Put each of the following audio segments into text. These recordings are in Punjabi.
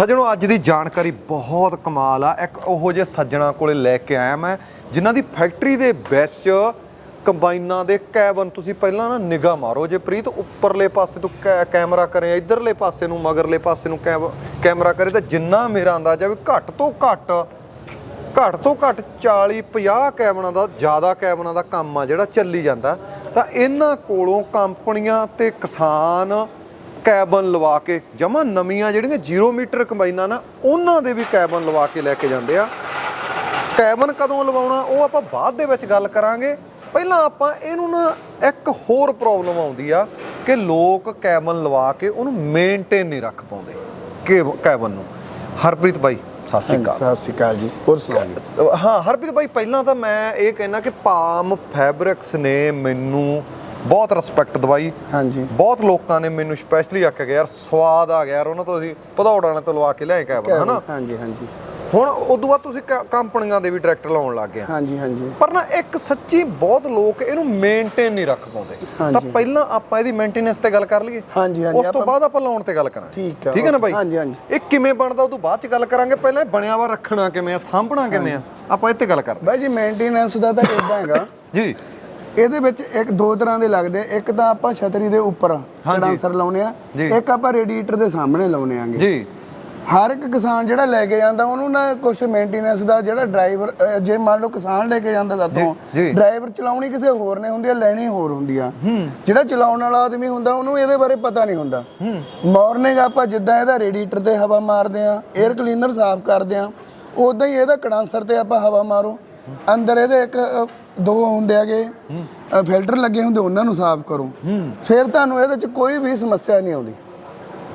ਸੱਜਣੋ, ਅੱਜ ਦੀ ਜਾਣਕਾਰੀ ਬਹੁਤ ਕਮਾਲ ਆ। ਇੱਕ ਉਹੋ ਜਿਹੇ ਸੱਜਣਾ ਕੋਲੇ ਲੈ ਕੇ ਆਇਆ ਮੈਂ, ਜਿਨ੍ਹਾਂ ਦੀ ਫੈਕਟਰੀ ਦੇ ਵਿੱਚ ਕੰਬਾਈਨਾਂ ਦੇ ਕੈਬਨ, ਤੁਸੀਂ ਪਹਿਲਾਂ ਨਾ ਨਿਗਾਹ ਮਾਰੋ ਜੇ ਪ੍ਰੀਤ, ਉੱਪਰਲੇ ਪਾਸੇ ਤੋਂ ਕੈ- ਕੈਮਰਾ ਕਰੇ ਇਧਰਲੇ ਪਾਸੇ ਨੂੰ, ਮਗਰਲੇ ਪਾਸੇ ਨੂੰ ਕੈਬ- ਕੈਮਰਾ ਕਰੇ ਤਾਂ ਜਿੰਨਾ ਮੇਰਾ ਅੰਦਾਜ਼ਾ ਵੀ ਘੱਟ ਤੋਂ ਘੱਟ ਘੱਟ ਤੋਂ ਘੱਟ 40 50 ਕੈਬਨਾਂ ਦਾ, ਜ਼ਿਆਦਾ ਕੈਬਨਾਂ ਦਾ ਕੰਮ ਆ ਜਿਹੜਾ ਚੱਲੀ ਜਾਂਦਾ। ਤਾਂ ਇਹਨਾਂ ਕੋਲੋਂ ਕੰਪਨੀਆਂ ਤੇ ਕਿਸਾਨ ਕੈਬਨ ਲਵਾ ਕੇ ਜਮਾ ਨਵੀਆਂ ਜਿਹੜੀਆਂ 0 ਮੀਟਰ ਕੰਬਾਈਨਾਂ ਨਾ ਉਹਨਾਂ ਦੇ ਵੀ ਕੈਬਨ ਲਵਾ ਕੇ ਲੈ ਕੇ ਜਾਂਦੇ ਆ। ਕੈਬਨ ਕਦੋਂ ਲਵਾਉਣਾ ਉਹ ਆਪਾਂ ਬਾਅਦ ਦੇ ਵਿੱਚ ਗੱਲ ਕਰਾਂਗੇ। ਪਹਿਲਾਂ ਆਪਾਂ ਇਹਨੂੰ ਨਾ ਇੱਕ ਹੋਰ ਪ੍ਰੋਬਲਮ ਆਉਂਦੀ ਆ ਕਿ ਲੋਕ ਕੈਬਨ ਲਵਾ ਕੇ ਉਹਨੂੰ ਮੇਨਟੇਨ ਨਹੀਂ ਰੱਖ ਪਾਉਂਦੇ ਕਿ ਕੈਬਨ ਨੂੰ। ਹਰਪ੍ਰੀਤ ਬਾਈ ਸਤਿ ਸ਼੍ਰੀ ਅਕਾਲ। ਸਤਿ ਸ਼੍ਰੀ ਅਕਾਲ ਜੀ ਹੋਰ ਸੁਣਾਓ ਜੀ? ਹਾਂ ਹਰਪ੍ਰੀਤ ਭਾਈ ਪਹਿਲਾਂ ਤਾਂ ਮੈਂ ਇਹ ਕਹਿਣਾ ਕਿ ਪਾਮ ਫੈਬਰਿਕਸ ਨੇ ਮੈਨੂੰ ਬਹੁਤ ਰਿਸਪੈਕਟ ਦਵਾਈ। ਹਾਂਜੀ। ਬਹੁਤ ਲੋਕਾਂ ਨੇ ਮੈਨੂੰ ਸਪੈਸ਼ਲੀ ਆਖਿਆ ਕਿ ਯਾਰ ਸਵਾਦ ਆ ਗਿਆ ਯਾਰ ਉਹਨਾਂ ਤੋਂ ਅਸੀਂ ਭਦੌੜਾਂ ਤੋਂ ਲਵਾ ਕੇ ਲਿਆਏ ਕੈਬਨ ਹਨਾ? ਹਾਂਜੀ ਹਾਂਜੀ। ਹੁਣ ਉਦੋਂ ਬਾਅਦ ਤੁਸੀਂ ਕ- ਕੰਪਨੀਆਂ ਦੇ ਵੀ ਡਾਇਰੈਕਟ ਲਾਉਣ ਲੱਗ ਗਏ ਹਾਂਜੀ ਹਾਂਜੀ। ਪਰ ਨਾ ਇੱਕ ਸੱਚੀ ਬਹੁਤ ਲੋਕ ਇਹਨੂੰ ਮੇਨਟੇਨ ਨਹੀਂ ਰੱਖ ਪਾਉਂਦੇ। ਤਾਂ। ਪਹਿਲਾਂ ਆਪਾਂ ਇਹਦੀ ਮੇਨਟੇਨੈਂਸ ਤੇ ਗੱਲ ਕਰ ਲਈਏ। ਹਾਂਜੀ ਹਾਂਜੀ ਉਸ ਤੋਂ ਬਾਅਦ ਆਪਾਂ ਲਾਉਣ ਤੇ ਗੱਲ ਕਰਾਂਗੇ। ਠੀਕ ਆ, ਠੀਕ ਹੈ ਨਾ ਬਾਈ? ਹਾਂਜੀ, ਹਾਂਜੀ। ਇਹ ਕਿਵੇਂ ਬਣਦਾ ਉਹ ਤੋਂ ਬਾਅਦ ਚ ਗੱਲ ਕਰਾਂਗੇ। ਪਹਿਲਾਂ ਬਣਿਆ ਵਾ ਰੱਖਣਾ ਕਿਵੇਂ ਆ ਸਾਂਭਣਾ ਕਿਵੇਂ ਆ? ਆਪਾਂ ਇਹ ਤੇ ਗੱਲ ਕਰਦੇ ਬਾਈ ਜੀ ਮੇਨਟੇਨੈਂਸ ਦਾ ਤਾਂ ਇਦਾਂ ਹੈਗਾ। ਜੀ। ਇਹਦੇ ਵਿੱਚ ਇੱਕ ਦੋ ਤਰ੍ਹਾਂ ਦੇ ਲੱਗਦੇ ਆ। ਇੱਕ ਤਾਂ ਆਪਾਂ ਛਤਰੀ ਦੇ ਉੱਪਰ ਕੰਡੈਂਸਰ ਲਾਉਨੇ ਆ। ਇੱਕ ਆਪਾਂ ਰੇਡੀਏਟਰ ਦੇ ਸਾਹਮਣੇ ਲਾਉਨੇ ਆਂਗੇ। ਜੀ। ਹਰ ਇੱਕ ਕਿਸਾਨ ਜਿਹੜਾ ਲੈ ਕੇ ਜਾਂਦਾ ਉਹਨੂੰ ਨਾ ਕੁਝ ਮੇਨਟੇਨੈਂਸ ਦਾ ਜਿਹੜਾ ਡਰਾਈਵਰ ਜੇ ਮੰਨ ਲਓ ਕਿਸਾਨ ਲੈ ਕੇ ਜਾਂਦਾ ਸਾਤੋਂ। ਡਰਾਈਵਰ ਚਲਾਉਣੀ ਕਿਸੇ ਹੋਰ ਨੇ ਹੁੰਦੀ ਆ ਲੈਣੀ ਹੋਰ ਹੁੰਦੀ ਆ। ਜਿਹੜਾ ਚਲਾਉਣ ਵਾਲਾ ਆਦਮੀ ਹੁੰਦਾ ਉਹਨੂੰ ਇਹਦੇ ਬਾਰੇ ਪਤਾ ਨਹੀਂ ਹੁੰਦਾ। ਮਾਰਨਿੰਗ ਆਪਾਂ ਜਿੱਦਾਂ ਇਹਦਾ ਰੇਡੀਏਟਰ ਤੇ ਹਵਾ ਮਾਰਦੇ ਆ 에ਅਰ ਕਲੀਨਰ ਸਾਫ਼ ਕਰਦੇ ਆ ਉਦਾਂ ਹੀ ਇਹਦਾ ਕੰਡੈਂਸਰ ਤੇ ਆਪਾਂ ਹਵਾ ਮਾਰੋ। ਅੰਦਰ ਇਹਦੇ ਇੱਕ ਅ, ਦੋ ਹੁੰਦੇ ਹੈਗੇ ਫਿਲਟਰ ਲੱਗੇ ਹੁੰਦੇ ਉਹਨਾਂ ਨੂੰ ਸਾਫ਼ ਕਰੋ। ਫਿਰ ਤੁਹਾਨੂੰ ਇਹਦੇ ਚ ਕੋਈ ਵੀ ਸਮੱਸਿਆ ਨਹੀਂ ਆਉਂਦੀ।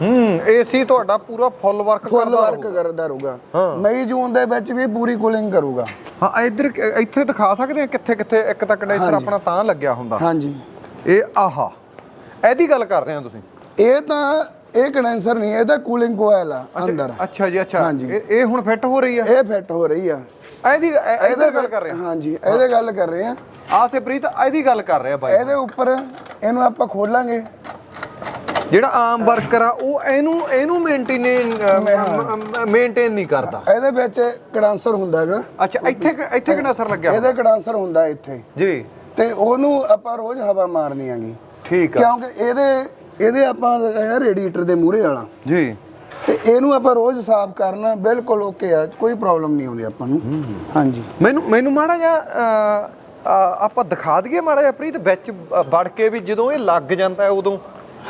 ਹੂੰ ਏਸੀ ਤੁਹਾਡਾ ਪੂਰਾ ਫੁੱਲ ਵਰਕ ਫੁੱਲ ਕਰਦਾ ਵਰਕ ਕਰਦਾ ਰਹੂਗਾ। ਮਈ ਜੂਨ ਦੇ ਵਿੱਚ ਵੀ ਪੂਰੀ ਕੂਲਿੰਗ ਕਰੂਗਾ। ਹਾਂ ਇੱਧਰ ਇੱਥੇ ਦਿਖਾ ਸਕਦੇ ਆ ਕਿੱਥੇ ਕਿੱਥੇ ਇੱਕ ਤਾਂ ਕੰਡੈਂਸਰ ਆਪਣਾ ਤਾਂ ਲੱਗਿਆ ਹੁੰਦਾ। ਹਾਂਜੀ। ਇਹ ਆਹਾ ਇਹਦੀ ਗੱਲ ਕਰ ਰਹੇ ਹੋ ਤੁਸੀਂ? ਇਹ ਤਾਂ ਇਹ ਕੰਡੈਂਸਰ ਨਹੀਂ ਇਹ ਤਾਂ ਕੂਲਿੰਗ ਕੋਇਲ ਆ ਅੰਦਰ। ਅੱਛਾ ਜੀ ਅੱਛਾ। ਹਾਂਜੀ। ਇਹ ਇਹ ਹੁਣ ਫਿੱਟ ਹੋ ਰਹੀ ਆ? ਇਹ ਫਿੱਟ ਹੋ ਰਹੀ ਆ। ਇਹਦੀ ਇਹ- ਇਹਦੀ ਗੱਲ ਕਰ ਰਹੇ। ਆ ਹਾਂਜੀ ਇਹਦੇ ਗੱਲ ਕਰ ਰਹੇ ਆ। ਆ ਸੇ ਪ੍ਰੀਤ ਇਹਦੀ ਗੱਲ ਕਰ ਰਹੇ ਬਾਈ। ਇਹਦੇ ਉੱਪਰ ਇਹਨੂੰ ਆਪਾਂ ਖੋਲਾਂਗੇ। ਜਿਹੜਾ ਆਮ ਵਰਕਰ ਆ ਉਹ ਇਹਨੂੰ ਇਹਨੂੰ ਮੇਨਟੇਨ ਮੇਨਟੇਨ ਨਹੀਂ ਕਰਦਾ। ਇਹਦੇ ਵਿੱਚ ਕੰਡੈਂਸਰ ਹੁੰਦਾ ਹੈਗਾ। ਅੱਛਾ ਇੱਥੇ ਇੱਥੇ ਕੰਡੈਂਸਰ ਲੱਗਿਆ ਇਹਦੇ ਕੰਡੈਂਸਰ ਹੁੰਦਾ ਇੱਥੇ। ਜੀ। ਤੇ ਉਹਨੂੰ ਆਪਾਂ ਰੋਜ਼ ਹਵਾ ਮਾਰਨੀ ਆਗੀ ਠੀਕ ਆ। ਕਿਉਂਕਿ ਇਹਦੇ ਇਹਦੇ ਆਪਾਂ ਲਗਾਇਆ ਰੇਡੀਏਟਰ ਦੇ ਮੂਹਰੇ ਵਾਲਾ। ਜੀ। ਤੇ ਇਹਨੂੰ ਆਪਾਂ ਰੋਜ਼ ਸਾਫ਼ ਕਰਨਾ ਬਿਲਕੁਲ ਓਕੇ ਆ ਕੋਈ ਪ੍ਰੋਬਲਮ ਨਹੀਂ ਆਉਂਦੀ ਆਪਾਂ ਨੂੰ। ਹਾਂਜੀ। ਮੈਨੂੰ ਮੈਨੂੰ ਮਾੜਾ ਜਿਹਾ ਅ, ਅ, ਆਪਾਂ ਦਿਖਾ ਦਈਏ ਮਾੜਾ ਜਿਹਾ ਪ੍ਰੀਤ ਵਿੱਚ ਵੜ ਕੇ ਵੀ ਜਦੋਂ ਇਹ ਲੱਗ ਜਾਂਦਾ ਹੈ ਉਦੋਂ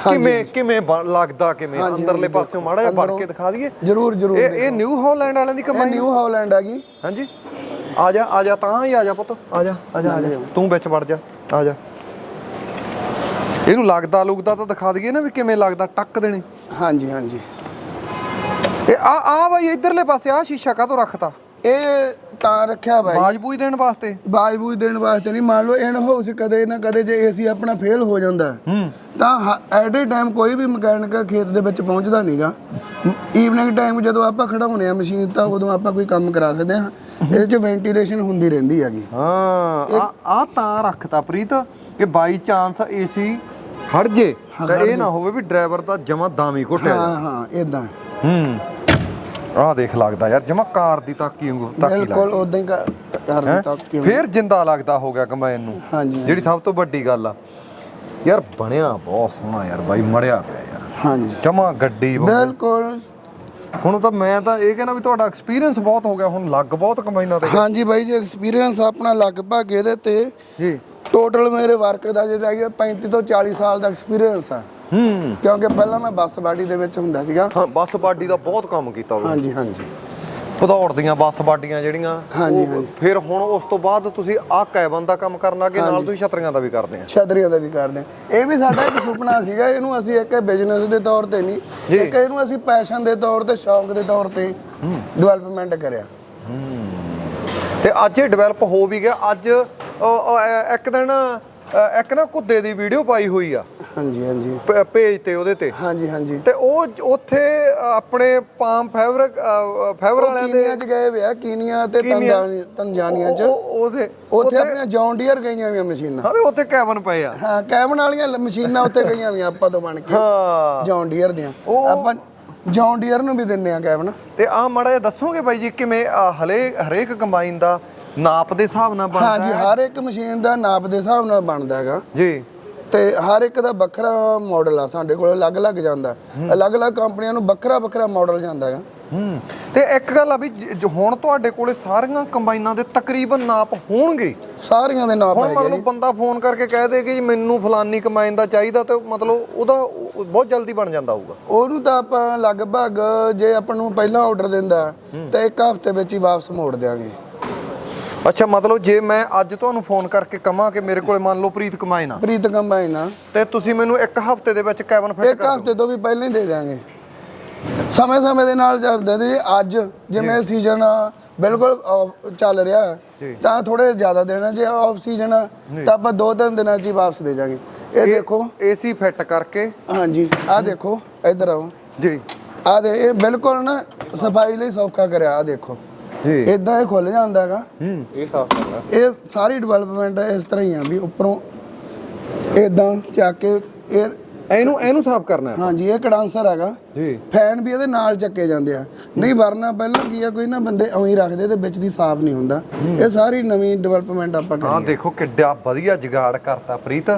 ਕਿਵੇਂ ਕਿਵੇਂ ਬਣ- ਲੱਗਦਾ ਕਿਵੇਂ? ਹਾਂਜੀ, ਅੰਦਰਲੇ ਹਾਂਜੀ, ਪਾਸਿਓਂ ਮਾੜਾ ਜਿਹਾ ਵੜ ਕੇ ਦਿਖਾ ਦਈਏ। ਜਰੂਰ ਜਰੂਰ ਇਹ ਇਹ ਨਿਊ ਹਾਲੈਂਡ ਵਾਲਿਆਂ ਦੀ ਇਹ ਕਮਾਈ ਨਿਊ ਹਾਲੈਂਡ ਆ ਗਈ ਹਾਂਜੀ। ਆ ਜਾ ਆ ਜਾ ਤਾਂ ਹੀ ਆ ਜਾ ਪੁੱਤ। ਆ ਜਾ ਆ ਜਾ ਆ ਜਾ। ਤੂੰ ਵਿੱਚ ਵੜ ਜਾ ਆ ਜਾ। ਇਹਨੂੰ ਲੱਗਦਾ ਲੁਗਦਾ ਤਾਂ ਦਿਖਾ ਦਈਏ ਨਾ ਵੀ ਕਿਵੇਂ ਲੱਗਦਾ ਟੱਕ ਦੇਣੇ। ਹਾਂਜੀ ਹਾਂਜੀ। ਇਹ ਆ ਆ ਬਾਈ ਇਧਰਲੇ ਪਾਸੇ ਆ ਸ਼ੀਸ਼ਾ ਕਾਹਤੋਂ ਰੱਖਤਾ? ਇਹ ਤਾਂ ਰੱਖਿਆ ਬਾਈ। ਬਾਜਬੂਈ ਦੇਣ ਵਾਸਤੇ? ਬਾਜਬੂਜ ਦੇਣ ਵਾਸਤੇ ਨਹੀਂ ਮੰਨ ਲਓ ਇਨ ਹਾਊਸ ਕਦੇ ਨਾ ਕਦੇ ਜੇ ਏਸੀ ਆਪਣਾ ਫੇਲ ਹੋ ਜਾਂਦਾ ਹੂੰ। ਤਾਂ ਐਟ ਏ ਟਾਈਮ ਕੋਈ ਵੀ ਮਕੈਨਿਕ ਖੇਤ ਦੇ ਵਿੱਚ ਪਹੁੰਚਦਾ ਨਹੀਂਗਾ ਈਵਨਿੰਗ ਟਾਈਮ ਜਦੋਂ ਆਪਾਂ ਖੜਾਉਣੇ ਆ ਮਸ਼ੀਨ ਤਾਂ ਉਦੋਂ ਆਪਾਂ ਕੋਈ ਕੰਮ ਕਰਾ ਸਕਦੇ ਹਾਂ। ਇਹ 'ਚ ਵੈਂਟੀਲੇਸ਼ਨ ਹੁੰਦੀ ਰਹਿੰਦੀ ਹੈਗੀ। ਹਾਂ ਆ ਆ ਤਾਂ ਰੱਖਤਾ ਪ੍ਰੀਤ ਕਿ ਬਾਈ ਚਾਂਸ ਏਸੀ ਖੜ ਜੇ। ਤਾਂ ਇਹ ਨਾ ਹੋਵੇ ਵੀ ਡਰਾਈਵਰ ਦਾ ਜਮਾ ਦਾਮੀ ਘੁੱਟਿਆ ਹਾਂ ਹਾਂ ਇਦਾਂ ਹੂੰ। ਆਹ ਦੇਖ ਲੱਗਦਾ ਯਾਰ ਜਮਾ ਕਾਰ ਦੀ ਤਾਕੀ ਵਾਂਗੂ ਤਾਕੀ ਬਿਲਕੁਲ ਉਦਾਂ ਹੀ ਕਰ? ਦਿੱਤਾ ਕਿਉਂ ਫੇਰ ਜਿੰਦਾ ਲੱਗਦਾ ਹੋ ਗਿਆ ਕੰਬਾਈਨ ਨੂੰ ਹਾਂਜੀ ਜਿਹੜੀ ਸਭ ਤੋਂ ਵੱਡੀ ਗੱਲ ਆ। ਯਾਰ ਬਣਿਆ ਬਹੁਤ ਸੋਹਣਾ ਯਾਰ ਬਾਈ ਮੜਿਆ ਪਿਆ ਯਾਰ। ਹਾਂਜੀ। ਜਮਾ ਗੱਡੀ। ਬਿਲਕੁਲ। ਹੁਣ ਤਾਂ ਮੈਂ ਤਾਂ ਇਹ ਕਹਿੰਦਾ ਵੀ ਤੁਹਾਡਾ ਐਕਸਪੀਰੀਅੰਸ ਬਹੁਤ ਹੋ ਗਿਆ ਹੁਣ ਲੱਗ ਬਹੁਤ ਕੰਬਾਈਨਾਂ ਤੇ ਹਾਂਜੀ ਬਾਈ ਜੀ ਐਕਸਪੀਰੀਅੰਸ ਆਪਣਾ ਲਗਭਗ ਇਹਦੇ ਤੇ ਜੀ। ਟੋਟਲ ਮੇਰੇ ਵਰਕ ਦਾ ਜਿਹੜਾ ਹੈਗਾ 35 ਤੋਂ 40 ਸਾਲ ਦਾ ਐਕਸਪੀਰੀਅੰਸ ਆ। ਹੂੰ। ਕਿਉਂਕਿ ਪਹਿਲਾਂ ਮੈਂ ਬੱਸ ਬਾਡੀ ਦੇ ਵਿੱਚ ਹੁੰਦਾ ਸੀਗਾ। ਹਾਂ ਬੱਸ ਬਾਡੀ ਦਾ ਬਹੁਤ ਕੰਮ ਕੀਤਾ ਉਹ ਹਾਂਜੀ ਹਾਂਜੀ। ਭਦੌੜ ਦੀਆਂ ਬੱਸ ਬਾਡੀਆਂ ਜਿਹੜੀਆਂ ਹਾਂਜੀ, ਹਾਂਜੀ। ਫਿਰ ਹੁਣ ਉਸ ਤੋਂ ਬਾਅਦ ਤੁਸੀਂ ਆਹ ਕੈਬਨ ਦਾ ਕੰਮ ਕਰਨ ਲੱਗੇ ਨਾਲ ਤੁਸੀਂ ਛਤਰੀਆਂ ਦਾ ਵੀ ਕਰਦੇ ਆ। ਛਤਰੀਆਂ ਦਾ ਵੀ ਕਰਦੇ ਹਾਂ ਇਹ ਵੀ ਸਾਡਾ ਇੱਕ ਸੁਪਨਾ ਸੀਗਾ ਇਹਨੂੰ ਅਸੀਂ ਇੱਕ ਬਿਜ਼ਨਸ ਦੇ ਤੌਰ ਤੇ ਨਹੀਂ। ਇੱਕ ਇਹਨੂੰ ਅਸੀਂ ਪੈਸ਼ਨ ਦੇ ਤੌਰ ਤੇ ਸ਼ੌਂਕ ਦੇ ਤੌਰ ਤੇ ਡਿਵੈਲਪਮੈਂਟ ਕਰਿਆ। ਤੇ ਅੱਜ ਇਹ ਡਿਵੈਲਪ ਹੋ ਵੀ ਗਿਆ। ਅੱਜ ਇੱਕ ਦਿਨ ਇੱਕ ਨਾ ਕੁੱਦੇ ਦੀ ਵੀਡੀਓ ਪਾਈ ਹੋਈ ਆ। ਹਾਂਜੀ ਹਾਂਜੀ। ਪੇਜ ਤੇ ਉਹਦੇ ਤੇ? ਹਾਂਜੀ ਹਾਂਜੀ। ਤੇ ਉਹ ਉੱਥੇ ਆਪਣੇ ਪਾਮ ਫੈਬਰਿਕ ਫੈਬਰ ਉਹ ਵਾਲਿਆਂ ਦੇ ਕੀਨੀਆ ਚ ਗਏ ਹੋਏ ਆ ਕੀਨੀਆ ਤੇ ਕੀਨੀਆ। ਤੰਜਾਨੀ- ਤੰਜਾਨੀਆ ਚ। ਉਹ- ਉਹਦੇ ਉੱਥੇ ਆਪਣੀਆਂ ਜੌਨ ਡੀਅਰ ਗਈਆਂ ਹੋਈਆਂ ਮਸ਼ੀਨਾਂ। ਹਾਂ ਉੱਥੇ ਕੈਬਨ ਪਏ ਆ। ਹਾਂ ਕੈਬਨ ਵਾਲੀਆਂ ਲ- ਮਸ਼ੀਨਾਂ ਉੱਤੇ ਗਈਆਂ ਹੋਈਆਂ ਆਪਾਂ ਤੋਂ ਬਣ ਕੇ। ਹਾਂ। ਜੌਨ ਡੀਅਰ ਦੀਆਂ। ਉਹ ਆਪਾਂ ਜੌਨ ਡੀਅਰ ਨੂੰ ਵੀ ਦਿੰਨੇ ਆ ਕੈਬਨ। ਤੇ ਆ ਮਾੜਾ ਜਿਹਾ ਦੱਸੋਗੇ ਬਾਈ ਜੀ ਕਿਵੇਂ ਆਹ ਹਲੇ ਹਰੇਕ ਕੰਬਾਈਨ ਦਾ ਨਾਪ ਦੇ ਹਿਸਾਬ ਨਾਲ ਬਣਦਾ ਹਾਂਜੀ ਹੈ? ਹਰ ਇੱਕ ਮਸ਼ੀਨ ਦਾ ਨਾਪ ਦੇ ਹਿਸਾਬ ਨਾਲ ਬਣਦਾ ਹੈਗਾ। ਜੀ। ਤੇ ਹਰ ਇੱਕ ਦਾ ਵੱਖਰਾ ਮਾਡਲ ਆ ਸਾਡੇ ਕੋਲ ਅਲੱਗ-ਅਲੱਗ ਜਾਂਦਾ। ਅਲੱਗ-ਅਲੱਗ ਕੰਪਨੀਆਂ ਨੂੰ ਵੱਖਰਾ ਵੱਖਰਾ ਮਾਡਲ ਜਾਂਦਾ ਹੈਗਾ। ਹੂੰ। ਤੇ ਇੱਕ ਗੱਲ ਆ ਵੀ ਜ- ਹੁਣ ਤੁਹਾਡੇ ਕੋਲੇ ਸਾਰੀਆਂ ਕੰਬਾਈਨਾਂ ਦੇ ਤਕਰੀਬਨ ਨਾਪ ਹੋਣਗੇ? ਸਾਰੀਆਂ ਦੇ ਨਾਪ ਹੁਣ ਹੈਗੇ ਮਤਲਬ ਬੰਦਾ ਫੋਨ ਕਰਕੇ ਕਹਿ ਦੇ ਕਿ ਜੀ ਮੈਨੂੰ ਫਲਾਨੀ ਕੰਬਾਈਨ ਦਾ ਚਾਹੀਦਾ ਤੇ ਮਤਲਬ ਉਹਦਾ ਉਹ ਬਹੁਤ ਜਲਦੀ ਬਣ ਜਾਂਦਾ ਹੋਊਗਾ। ਉਹਨੂੰ ਤਾਂ ਆਪਾਂ ਲਗਭਗ ਜੇ ਆਪਾਂ ਨੂੰ ਪਹਿਲਾਂ ਆਰਡਰ ਦਿੰਦਾ ਤਾਂ ਇੱਕ ਹਫ਼ਤੇ ਵਿੱਚ ਹੀ ਵਾਪਸ ਮੋੜ ਦਿਆਂਗੇ। ਅੱਛਾ ਮਤਲਬ ਜੇ ਮੈਂ ਅੱਜ ਤੁਹਾਨੂੰ ਫੋਨ ਕਰਕੇ ਕਹਾਂ ਕਿ ਮੇਰੇ ਕੋਲੇ ਮੰਨ ਲਓ ਪ੍ਰੀਤ ਕੰਬਾਈਨ ਆ ਪ੍ਰੀਤ ਕੰਬਾਈਨ ਆ ਤੇ ਤੁਸੀਂ ਮੈਨੂੰ ਇੱਕ ਹਫ਼ਤੇ ਦੇ ਵਿੱਚ ਕੈਬਨ ਫਿੱਟ ਇੱਕ ਹਫ਼ਤੇ ਤੋਂ ਵੀ ਪਹਿਲਾਂ ਹੀ ਦੇ ਦਿਆਂਗੇ। ਸਮੇਂ ਸਮੇਂ ਦੇ ਨਾਲ ਚੱਲਦੇ ਨੇ ਅੱਜ ਜਿਵੇਂ ਸੀਜ਼ਨ ਬਿਲਕੁਲ ਚੱਲ ਰਿਹਾ ਤਾਂ ਥੋੜੇ ਜ਼ਿਆਦਾ ਦੇਣਾ ਜੇ ਆਫ ਸੀਜ਼ਨ ਤਾਂ ਆਪਾਂ ਦੋ ਤਿੰਨ ਦਿਨਾਂ 'ਚ ਹੀ ਵਾਪਸ ਦੇ ਜਾਗੇ ਇਹ ਦੇਖੋ। ਏਸੀ ਫਿੱਟ ਕਰਕੇ। ਹਾਂਜੀ ਆਹ ਦੇਖੋ ਇੱਧਰ ਆਓ। ਜੀ। ਆਹ ਦੇ ਇਹ ਬਿਲਕੁਲ ਨਾ ਸਫ਼ਾਈ ਲਈ ਸੌਖਾ ਕਰਿਆ ਆਹ ਦੇਖੋ। ਜੀ ਇਦਾਂ ਇਹ ਖੁੱਲ ਜਾਂਦਾ ਹੈਗਾ। ਹੂੰ। ਇਹ ਸਾਫ਼ ਕਰਨਾ। ਇਹ ਸਾਰੀ ਡਿਵੈਲਪਮੈਂਟ ਇਸ ਤਰ੍ਹਾਂ ਹੀ ਆ ਵੀ ਉੱਪਰੋਂ ਇਦਾਂ ਚੱਕ ਕੇ ਇਹ ਇਹਨੂੰ ਇਹਨੂੰ ਸਾਫ਼ ਕਰਨਾ ਹੈ। ਹਾਂਜੀ ਇਹ ਕਡਾਂਸਰ ਹੈਗਾ। ਜੀ। ਫੈਨ ਵੀ ਇਹਦੇ ਨਾਲ ਚੱਕੇ ਜਾਂਦੇ ਆ। ਨਹੀਂ ਵਰਨਾ ਪਹਿਲਾਂ ਕੀ ਆ ਕੋਈ ਨਾ ਬੰਦੇ ਐਵੇਂ ਹੀ ਰੱਖਦੇ ਤੇ ਵਿੱਚ ਦੀ ਸਾਫ਼ ਨਹੀਂ ਹੁੰਦਾ। ਇਹ ਸਾਰੀ ਨਵੀਂ ਡਿਵੈਲਪਮੈਂਟ ਆਪਾਂ ਹਾਂ ਕਰੀ ਦੇਖੋ ਕਿੱਡਾ ਵਧੀਆ ਜੁਗਾੜ ਕਰਤਾ ਪ੍ਰੀਤ।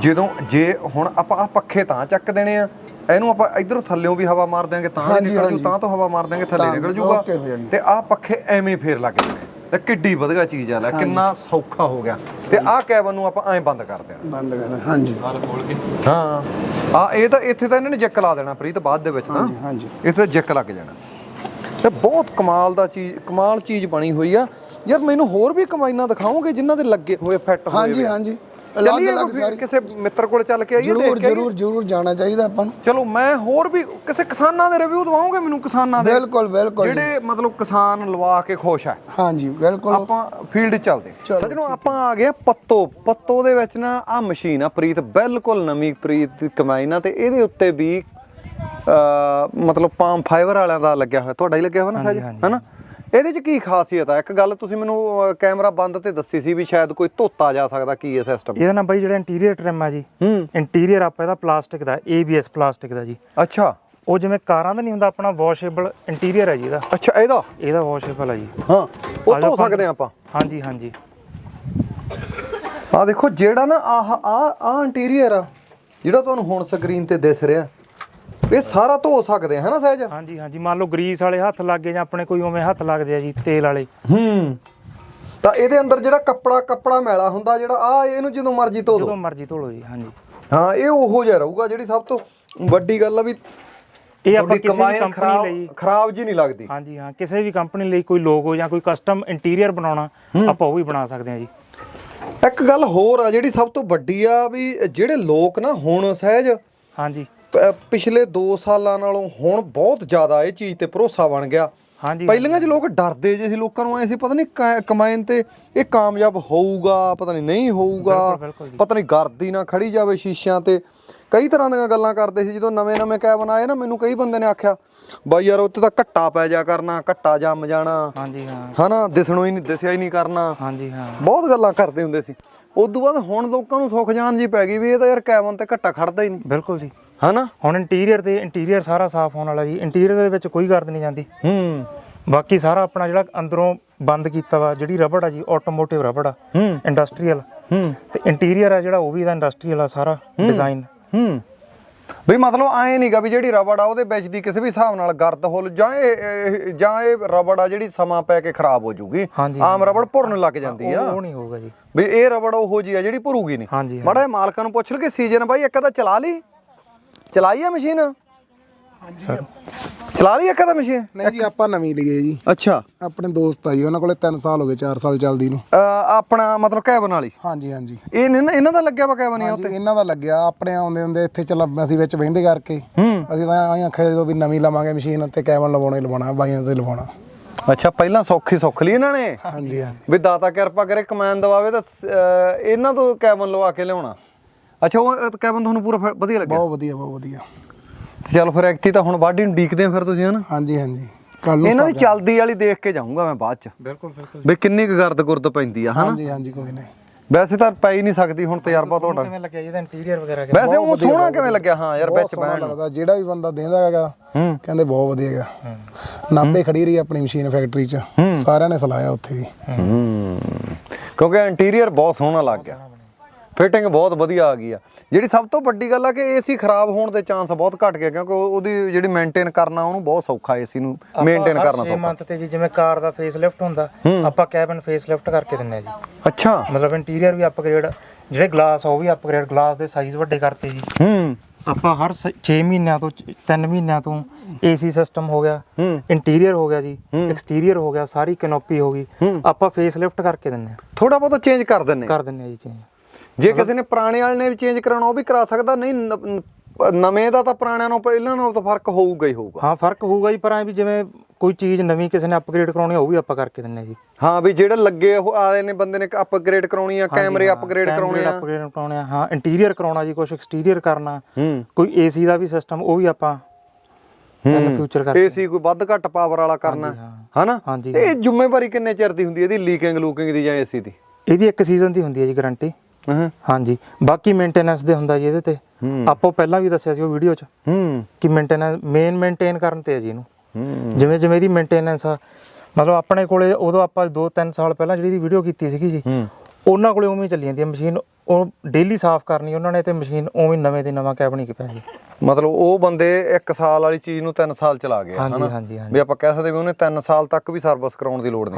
ਜਦੋਂ ਜੇ ਹੁਣ ਆਪਾਂ ਆ ਪੱਖੇ ਤਾਂ ਚੱਕ ਦੇਣੇ ਆ। ਇਹਨੂੰ ਆਪਾਂ ਇਧਰੋਂ ਥੱਲਿਓਂ ਵੀ ਹਵਾ ਮਾਰ ਦਿਆਂਗੇ ਤਾਂ ਨਿਕਲ ਜੂ। ਤਾਂ ਤੋਂ ਹਵਾ ਮਾਰ ਦਿਆਂਗੇ ਥੱਲੇ ਨਿਕਲ ਜੂਗਾ। ਤੇ ਆ ਪੱਖੇ ਐਵੇਂ ਫੇਰ ਲੱਗ ਜਾਣੇ। ਤੇ ਕਿੱਡੀ ਵਧੀਆ ਚੀਜ਼ ਆ ਲੈ ਕਿੰਨਾ ਸੌਖਾ ਹੋ ਗਿਆ। ਤੇ ਆ ਕੈਬਨ ਨੂੰ ਆਪਾਂ ਐਂ ਬੰਦ ਕਰ ਦਿਆਂ ਬੰਦ ਕਰ ਹਾਂਜੀ। ਹਾਂ। ਆ ਇਹ ਤਾਂ ਇੱਥੇ ਤਾਂ ਇਹਨਾਂ ਨੇ ਜੈਕ ਲਾ ਦੇਣਾ ਪ੍ਰੀਤ ਬਾਅਦ ਦੇ ਵਿੱਚ ਤਾਂ। ਹਾਂਜੀ ਹਾਂਜੀ। ਇੱਥੇ ਜੈਕ ਲੱਗ ਜਾਣਾ। ਤੇ ਬਹੁਤ ਕਮਾਲ ਦਾ ਚੀਜ਼ ਕਮਾਲ ਚੀਜ਼ ਬਣੀ ਹੋਈ ਆ। ਯਾਰ ਮੈਨੂੰ ਹੋਰ ਵੀ ਕਮਾਈਨਾਂ ਦਿਖਾਓਗੇ ਜਿਨ੍ਹਾਂ ਦੇ ਲੱਗੇ ਹੋਏ ਫਿੱਟ ਹੋਏ ਹਾਂਜੀ। ਹਾਂਜੀ। ਚੱਲੀਏ ਅਲੱਗ ਕੋਈ ਸਾਰੀ। ਕਿਸੇ ਮਿੱਤਰ ਕੋਲ ਚੱਲ ਕੇ ਆਈਏ ਜਰੂਰ ਦੇਖ ਕੇ? ਜਰੂਰ ਜਰੂਰ ਜਾਣਾ ਚਾਹੀਦਾ ਆਪਾਂ ਨੂੰ। ਚਲੋ ਮੈਂ ਹੋਰ ਵੀ ਕਿਸੇ ਕਿਸਾਨਾਂ ਦੇ ਰਿਵਿਊ ਦਵਾਉਂਗੇ ਮੈਨੂੰ ਕਿਸਾਨਾਂ ਦੇ। ਬਿਲਕੁਲ ਬਿਲਕੁਲ। ਜਿਹੜੇ ਮਤਲਬ ਕਿਸਾਨ ਲਵਾ ਕੇ ਖੁਸ਼ ਆ। ਹਾਂਜੀ ਬਿਲਕੁਲ। ਆਪਾਂ ਫੀਲਡ ਚੱਲਦੇ। ਚਲੋ, ਸੱਜਣੋ ਆਪਾਂ ਆ ਗਏ ਪੱਤੋ। ਪੱਤੋ ਦੇ ਵਿੱਚ ਨਾ ਆ ਮਸ਼ੀਨ ਆ ਪ੍ਰੀਤ ਬਿਲਕੁਲ ਨਵੀਂ ਪ੍ਰੀਤ ਦੀ ਕਮਾਈ ਨਾ ਤੇ ਇਹਦੇ ਉੱਤੇ ਵੀ ਅ ਮਤਲਬ ਪਾਮ ਫਾਈਬਰ ਵਾਲਿਆਂ ਦਾ ਲੱਗਿਆ ਹੋਇਆ। ਤੁਹਾਡਾ ਹੀ ਲੱਗਿਆ ਹੋਇਆ ਨਾ ਸਾਜ ਹੈਨਾ? ਇਹਦੇ 'ਚ ਕੀ ਖਾਸੀਅਤ ਆ? ਇੱਕ ਗੱਲ ਤੁਸੀਂ ਮੈਨੂੰ ਕੈਮਰਾ ਬੰਦ ਤੇ ਦੱਸੀ ਸੀ ਵੀ ਸ਼ਾਇਦ ਕੋਈ ਧੋਤਾ ਜਾ ਸਕਦਾ ਕੀ ਹੈ ਸਿਸਟਮ ਇਹਦਾ ਨਾ ਬਾਈ ਜਿਹੜਾ ਇੰਟੀਰੀਅਰ ਟ੍ਰਿਮ ਆ ਜੀ ਹੂੰ। ਇੰਟੀਰੀਅਰ ਆਪਾਂ ਇਹਦਾ ਪਲਾਸਟਿਕ ਦਾ ABS ਪਲਾਸਟਿਕ ਦਾ ਜੀ। ਅੱਛਾ। ਉਹ ਜਿਵੇਂ ਕਾਰਾਂ ਦਾ ਨਹੀਂ ਹੁੰਦਾ ਆਪਣਾ ਵਾਸ਼ੇਬਲ ਇੰਟੀਰੀਅਰ ਹੈ ਜੀ ਇਹਦਾ। ਅੱਛਾ ਇਹਦਾ? ਇਹਦਾ ਵਾਸ਼ੇਬਲ ਹੈ ਜੀ। ਹਾਂ ਉਹ ਧੋ ਸਕਦੇ ਆ ਆਪਾਂ। ਹਾਂਜੀ ਹਾਂਜੀ। ਆ ਦੇਖੋ ਜਿਹੜਾ ਨਾ ਆਹ ਆ ਆ ਇੰਟੀਰੀਅਰ ਆ ਜਿਹੜਾ ਤੁਹਾਨੂੰ ਹੁਣ ਸਕਰੀਨ ਤੇ ਦਿਸ ਰਿਹਾ ਇਹ ਸਾਰਾ ਧੋ ਸਕਦੇ ਆ ਹੈਨਾ ਸਹਿਜ? ਹਾਂਜੀ ਹਾਂਜੀ ਮੰਨ ਲਓ ਗਰੀਸ ਵਾਲੇ ਹੱਥ ਲੱਗ ਜਾਂ ਆਪਣੇ ਕੋਈ ਉਵੇਂ ਹੱਥ ਲੱਗਦੇ ਆ ਜੀ ਤੇਲ ਵਾਲੇ। ਹੂੰ। ਤਾਂ ਇਹਦੇ ਅੰਦਰ ਜਿਹੜਾ ਕੱਪੜਾ ਕੱਪੜਾ ਮੈਲਾ ਹੁੰਦਾ ਜਿਹੜਾ ਆ ਇਹਨੂੰ ਜਦੋਂ ਮਰਜ਼ੀ ਧੋ ਜਦੋਂ ਦੋ ਮਰਜ਼ੀ ਧੋ ਲਓ ਜੀ ਹਾਂਜੀ। ਹਾਂ ਇਹ ਉਹੋ ਜਿਹਾ ਰਹੂਗਾ ਜਿਹੜੀ ਸਭ ਤੋਂ ਵੱਡੀ ਗੱਲ ਆ ਵੀ ਇਹ ਆਪਾਂ ਕਿਸੇ ਵੀ ਕੰਪਨੀ ਲਈ ਖਰਾਬ ਜੀ ਨਹੀਂ ਲੱਗਦੀ। ਹਾਂਜੀ ਹਾਂ ਕਿਸੇ ਵੀ ਕੰਪਨੀ ਲਈ ਕੋਈ ਲੋਗੋ ਜਾਂ ਕੋਈ ਕਸਟਮ ਇੰਟੀਰੀਅਰ ਬਣਾਉਣਾ ਆਪਾਂ ਉਹ ਵੀ ਬਣਾ ਸਕਦੇ ਹਾਂ ਜੀ। ਇੱਕ ਗੱਲ ਹੋਰ ਆ ਜਿਹੜੀ ਸਭ ਤੋਂ ਵੱਡੀ ਆ ਵੀ ਜਿਹੜੇ ਲੋਕ ਨਾ ਹੁਣ ਸਹਿਜ ਹਾਂਜੀ। ਪਿਛਲੇ 2 ਸਾਲਾਂ ਨਾਲੋਂ ਹੁਣ ਬਹੁਤ ਜ਼ਿਆਦਾ ਇਹ ਚੀਜ਼ ਤੇ ਭਰੋਸਾ ਬਣ ਗਿਆ। ਹਾਂਜੀ ਪਹਿਲੀਆਂ 'ਚ ਲੋਕ ਡਰਦੇ ਜੇ ਸੀ ਲੋਕਾਂ ਨੂੰ ਐ ਸੀ ਪਤਾ ਨਹੀਂ ਕਮਾਈਨ ਤੇ ਇਹ ਕਾਮਯਾਬ ਹੋਊਗਾ ਪਤਾ ਨਹੀਂ ਨਹੀਂ ਹੋਊਗਾ। ਪਤਾ ਨਹੀਂ ਗਰਦੀ ਨਾ ਖੜੀ ਜਾਵੇ ਸ਼ੀਸ਼ਿਆਂ ਤੇ। ਕਈ ਤਰ੍ਹਾਂ ਦੀਆਂ ਗੱਲਾਂ ਕਰਦੇ ਸੀ ਜਦੋਂ ਨਵੇਂ ਨਵੇਂ ਕੈਬਨ ਆਏ ਨਾ ਮੈਨੂੰ ਕਈ ਬੰਦੇ ਨੇ ਆਖਿਆ ਬਾਈ ਯਾਰ ਉੱਤੇ ਤਾਂ ਘੱਟਾ ਪੈ ਜਾ ਕਰਨਾ ਘੱਟਾ ਜੰਮ ਜਾਣਾ। ਹਾਂਜੀ ਹਾਂ। ਹਨਾ ਦਿਸਣੋਂ ਹੀ ਨਹੀਂ ਦਿਸਿਆ ਹੀ ਨਹੀਂ ਕਰਨਾ। ਹਾਂਜੀ ਹਾਂ। ਬਹੁਤ ਗੱਲਾਂ ਕਰਦੇ ਹੁੰਦੇ ਸੀ। ਉਦੋਂ ਬਾਅਦ ਹੁਣ ਲੋਕਾਂ ਨੂੰ ਸੁੱਖ ਜਾਣ ਜੀ ਪੈ ਗਈ ਵੀ ਇਹ ਤਾਂ ਯਾਰ ਕੈਬਨ ਤੇ ਘੱਟਾ ਖੜਦਾ ਹੀ ਨਹੀਂ। ਬਿਲਕੁਲ ਜੀ। ਹਨਾ? ਹੁਣ ਇੰਟੀਰੀਅਰ ਤੇ ਇੰਟੀਰੀਅਰ ਸਾਰਾ ਸਾਫ਼ ਹੋਣ ਵਾਲਾ ਜੀ। ਇੰਟੀਰੀਅਰ ਦੇ ਵਿੱਚ ਕੋਈ ਗਰਦ ਨਹੀਂ ਜਾਂਦੀ। ਹੂੰ। ਬਾਕੀ ਸਾਰਾ ਆਪਣਾ ਜਿਹੜਾ ਅੰਦਰੋਂ ਬੰਦ ਕੀਤਾ ਵਾ ਜਿਹੜੀ ਰਬੜ ਆ ਜੀ ਆਟੋਮੋਟਿਵ ਰਬੜ ਆ। ਹੂੰ। ਇੰਡਸਟਰੀਅਲ ਹੂੰ। ਤੇ ਇੰਟੀਰੀਅਰ ਆ ਜਿਹੜਾ ਉਹ ਵੀ ਇਹਦਾ ਇੰਡਸਟਰੀਅਲ ਆ ਸਾਰਾ ਡਿਜ਼ਾਈਨ ਹੂੰ। ਬਈ ਮਤਲਬ ਐ ਨਹੀਂਗਾ ਵੀ ਜਿਹੜੀ ਰਬੜ ਆ ਉਹਦੇ ਵਿੱਚ ਦੀ ਕਿਸੇ ਵੀ ਹਿਸਾਬ ਨਾਲ ਗਰਦ ਹੁੱਲ ਜਾਂ ਇਹ ਜਾਂ ਇਹ ਰਬੜ ਆ ਜਿਹੜੀ ਸਮਾਂ ਪੈ ਕੇ ਖਰਾਬ ਹੋ ਜੂਗੀ ਆਮ ਰਬੜ ਭੁਰਨ ਲੱਗ ਜਾਂਦੀ ਆ। ਉਹ ਨਹੀਂ ਹੋਊਗਾ ਜੀ। ਵੀ ਇਹ ਰਬੜ ਉਹੋ ਜੀ ਆ ਜਿਹੜੀ ਭਰੂਗੀ ਨਹੀਂ। ਮਾੜਾ ਮਾਲਕਾਂ ਨੂੰ ਪੁੱਛ ਲਗੇ ਸੀਜ਼ਨ ਬਾਈ ਇੱਕ ਤਾਂ ਚਲਾ ਲਈ? ਚਲਾਈ ਆ ਮਸ਼ੀਨ? ਚਲਾ ਲਈ ਇੱਕ ਤਾਂ ਮਸ਼ੀਨ? ਨਹੀਂ ਜੀ ਆਪਾਂ ਨਵੀਂ ਲਈਏ ਜੀ। ਅੱਛਾ। ਆਪਣੇ ਦੋਸਤ ਆ ਜੀ ਉਹਨਾਂ ਕੋਲੇ 3 ਸਾਲ ਹੋ ਗਏ 4 ਸਾਲ ਚੱਲਦੀ ਨੂੰ। ਆਪਣਾ ਮਤਲਬ ਕੈਬਨ ਵਾਲੀ? ਹਾਂਜੀ ਹਾਂਜੀ। ਇਹ ਇਹਨਾਂ ਦਾ ਲੱਗਿਆ ਵਾ ਕੈਬਨ ਹੀ ਉੱਤੇ? ਇਹਨਾਂ ਦਾ ਲੱਗਿਆ ਆਪਣੇ ਆਉਂਦੇ ਹੁੰਦੇ ਇੱਥੇ ਚੱਲ ਅਸੀਂ ਵਿੱਚ ਬਹਿੰਦੇ ਕਰਕੇ। ਹੂੰ। ਅਸੀਂ ਤਾਂ ਆਈਆਂ ਆਖਿਆ ਜਦੋਂ ਵੀ ਨਵੀਂ ਲਵਾਂਗੇ ਮਸ਼ੀਨ ਤੇ ਕੈਬਨ ਲਵਾਉਣਾ ਹੀ ਲਵਾਉਣਾ ਬਾਈਆਂ ਤੇ ਲਵਾਉਣਾ। ਅੱਛਾ ਪਹਿਲਾਂ ਸੌਖੀ ਸੁੱਖ ਲਈ ਇਹਨਾਂ ਨੇ? ਹਾਂਜੀ ਹਾਂਜੀ। ਵੀ ਦਾਤਾ ਕਿਰਪਾ ਕਰੇ ਕਮੈਨ ਦਵਾਵੇ ਤਾਂ ਇਹਨਾਂ ਤੋਂ ਕੈਬਨ ਲਵਾ ਕੇ ਲਿਆਉਣਾ। ਅੱਛਾ ਉਹ ਕੈਬਨ ਤੁਹਾਨੂੰ ਪੂਰਾ ਵਧੀਆ ਲੱਗਿਆ? ਬਹੁਤ ਵਧੀਆ ਬਹੁਤ ਵਧੀਆ। ਚਲ ਫਿਰ ਐਕਟੀ ਤਾਂ ਹੁਣ ਬਾਡੀ ਨੂੰ ਡੀਕਦੇ ਆ ਫਿਰ ਤੁਸੀਂ ਹਨਾ? ਹਾਂਜੀ ਹਾਂਜੀ। ਕੱਲ ਨੂੰ ਇਹਨਾਂ ਦੀ ਚੱਲਦੀ ਵਾਲੀ ਦੇਖ ਕੇ ਜਾਊਂਗਾ ਮੈਂ ਬਾਅਦ ਚ। ਬਿਲਕੁਲ ਬਿਲਕੁਲ। ਵੀ ਕਿੰਨੀ ਕੁ ਗਰਦ ਗੁਰਦ ਪੈਂਦੀ ਆ ਹਨਾ? ਹਾਂਜੀ ਹਾਂਜੀ ਕੋਈ ਨਹੀਂ। ਵੈਸੇ ਤਾਂ ਪੈ ਹੀ ਨਹੀਂ ਸਕਦੀ ਹੁਣ ਤਜਰਬਾ ਤੁਹਾਡਾ। ਕਿਵੇਂ ਲੱਗਿਆ ਜੀ ਇਹਦਾ ਇੰਟੀਰੀਅਰ ਵਗੈਰਾ ਕਿਵੇਂ? ਵੈਸੇ ਉਹ ਸੋਹਣਾ ਕਿਵੇਂ ਲੱਗਿਆ? ਹਾਂ ਯਾਰ ਵਿੱਚ ਬੈਣ ਲੱਗਦਾ। ਜਿਹੜਾ ਵੀ ਬੰਦਾ ਦੇਂਦਾ ਹੈਗਾ ਹੂੰ। ਕਹਿੰਦੇ ਬਹੁਤ ਵਧੀਆ ਹੈਗਾ। ਨਾਭੇ ਖੜੀ ਰਹੀ ਆਪਣੀ ਮਸ਼ੀਨ ਫੈਕਟਰੀ 'ਚ। ਸਾਰਿਆਂ ਨੇ ਸਲਾਇਆ ਉੱਥੇ ਵੀ। ਹੂੰ। ਕਿਉਂਕਿ ਇੰਟੀਰੀਅਰ ਬਹੁਤ ਸੋਹਣਾ ਲੱਗ ਗਿਆ। ਫਿਟਿੰਗ ਬਹੁਤ ਵਧੀਆ ਆ ਗਈ ਆ। ਜਿਹੜੀ ਸਭ ਤੋਂ ਵੱਡੀ ਗੱਲ ਆ ਕਿ ਏਸੀ ਖਰਾਬ ਹੋਣ ਦੇ ਚਾਂਸ ਬਹੁਤ ਘਟ ਗਏ ਕਿਉਂਕਿ ਉਹ- ਉਹਦੀ ਜਿਹੜੀ ਮੇਨਟੇਨ ਕਰਨਾ ਉਹਨੂੰ ਬਹੁਤ ਸੌਖਾ ਏਸੀ ਨੂੰ ਮੇਨਟੇਨ ਕਰਨਾ ਸੌਖਾ। month ਤੇ ਜੀ ਜਿਵੇਂ ਕਾਰ ਦਾ ਫੇਸ ਲਿਫਟ ਹੁੰਦਾ ਆਪਾਂ ਕੈਬਨ ਫੇਸ ਲਿਫਟ ਕਰਕੇ ਦਿੰਨੇ ਆ ਜੀ। ਅੱਛਾ। ਮਤਲਬ ਇੰਟੀਰੀਅਰ ਵੀ ਅਪਗ੍ਰੇਡ ਜਿਹੜੇ ਗਲਾਸ ਉਹ ਵੀ ਅਪਗ੍ਰੇਡ ਗਲਾਸ ਦੇ ਸਾਈਜ਼ ਵੱਡੇ ਕਰਤੇ ਜੀ। ਹੂੰ। ਆਪਾਂ ਹਰ 6 ਮਹੀਨਿਆਂ ਤੋਂ 3 ਮਹੀਨਿਆਂ ਤੋਂ ਏਸੀ ਸਿਸਟਮ ਹੋ ਗਿਆ। ਇੰਟੀਰੀਅਰ ਹੋ ਗਿਆ ਜੀ ਐਕਸਟੀਰੀਅਰ ਹੋ ਗਿਆ ਸਾਰੀ ਕੈਨੋਪੀ ਹੋ ਗਈ। ਆਪਾਂ ਫੇਸ ਲਿਫਟ ਕਰਕੇ ਦਿੰਨੇ ਆ। ਥੋੜਾ ਬਹੁਤਾ ਚੇਂਜ ਕਰ ਦਿੰਨੇ ਕਰ ਦਿੰਨੇ ਆ ਜੀ ਚੇਂਜ ਜੇ ਕਿਸੇ ਨੇ ਪੁਰਾਣੇ ਵਾਲੇ ਨੇ ਵੀ ਚੇਂਜ ਕਰਾਉਣਾ ਉਹ ਵੀ ਕਰਾ ਸਕਦਾ ਨਹੀਂ ਨਵੇਂ ਦਾ ਤਾਂ ਪੁਰਾਣਿਆਂ ਨਾਲੋਂ ਪਹਿਲਾਂ ਨਾਲੋਂ ਤਾਂ ਫ਼ਰਕ ਹੋਊਗਾ ਹੀ ਹੋਊਗਾ। ਹਾਂ ਫ਼ਰਕ ਹੋਊਗਾ ਜੀ ਪਰ ਐ ਵੀ ਜਿਵੇਂ ਕੋਈ ਚੀਜ਼ ਨਵੀਂ ਕਿਸੇ ਨੇ ਅਪਗ੍ਰੇਡ ਕਰਾਉਣੀ ਉਹ ਵੀ ਆਪਾਂ ਕਰਕੇ ਦਿੰਨੇ ਜੀ। ਹਾਂ ਵੀ ਜਿਹੜੇ ਲੱਗੇ ਉਹ ਆਲੇ ਨੇ ਬੰਦੇ ਨੇ ਅਪਗ੍ਰੇਡ ਕਰਾਉਣੀ ਆ ਕੈਮਰੇ ਅਪਗ੍ਰੇਡ ਕਰਾਉਣੇ ਆ। ਅਪਗ੍ਰੇਡ ਕਰਾਉਣੇ ਆ ਹਾਂ ਇੰਟੀਰੀਅਰ ਕਰਾਉਣਾ ਜੀ ਕੁਝ ਐਕਸਟੀਰੀਅਰ ਕਰਨਾ। ਕੋਈ ਏਸੀ ਦਾ ਵੀ ਸਿਸਟਮ ਉਹ ਵੀ ਆਪਾਂ ਇਨ ਫਿਊਚਰ ਕਰਕੇ ਏਸੀ ਕੋਈ ਵੱਧ ਘੱਟ ਪਾਵਰ ਵਾਲਾ ਕਰਨਾ ਹਨਾ? ਇਹ ਜ਼ਿੰਮੇਵਾਰੀ ਕਿੰਨੇ ਚਿਰ ਦੀ ਹੁੰਦੀ ਹੈ ਇਹਦੀ ਲੀਕਿੰਗ ਲੂਕਿੰਗ ਦੀ ਜਾਂ ਏਸੀ ਦੀ? ਇਹਦੀ ਇੱਕ ਸੀਜ਼ਨ ਦੀ ਹੁੰਦੀ ਹੈ ਜੀ ਗਾਰੰਟੀ ਹਾਂਜੀ। ਬਾਕੀ ਮੇਨਟੇਨੈਂਸ ਦੇ ਹੁੰਦਾ ਜੀ ਇਹਦੇ ਤੇ। ਆਪੋ ਪਹਿਲਾਂ ਵੀ ਦੱਸਿਆ ਸੀ ਉਹ ਵੀਡੀਓ 'ਚ ਕਿ ਮੇਨਟੇਨੈਂਸ ਮੇਨ ਮੇਨਟੇਨ ਕਰਨ ਤੇ ਹੈ ਜੀ ਇਹਨੂੰ। ਜਿਵੇਂ ਜਿਵੇਂ ਇਹਦੀ ਮੇਨਟੇਨੈਂਸ ਆ ਮਤਲਬ ਆਪਣੇ ਕੋਲੇ ਉਦੋਂ ਆਪਾਂ 2-3 ਸਾਲ ਪਹਿਲਾਂ ਜਿਹੜੀ ਦੀ ਵੀਡੀਓ ਕੀਤੀ ਸੀਗੀ ਜੀ ਉਹਨਾਂ ਕੋਲੇ ਉਵੇਂ ਚੱਲੀ ਜਾਂਦੀ ਹੈ ਮਸ਼ੀਨ। ਉਹ ਡੇਲੀ ਸਾਫ਼ ਕਰਨੀ ਉਹਨਾਂ ਨੇ ਤੇ ਮਸ਼ੀਨ ਉਵੇਂ ਨਵੇਂ ਦੇ ਨਵਾਂ ਕੈਬਨ ਹੀ ਪਿਆ ਜੀ। ਮਤਲਬ ਉਹ ਬੰਦੇ 1 ਸਾਲ ਵਾਲੀ ਚੀਜ਼ ਨੂੰ 3 ਸਾਲ ਚਲਾ ਗਏ ਹਨਾ? ਵੀ ਆਪਾਂ ਕਹਿ ਸਕਦੇ ਵੀ ਉਹਨੇ 3 ਸਾਲ ਤੱਕ ਵੀ ਸਰਵਿਸ ਕਰਾਉਣ ਦੀ ਲੋੜ ਨਹੀਂ।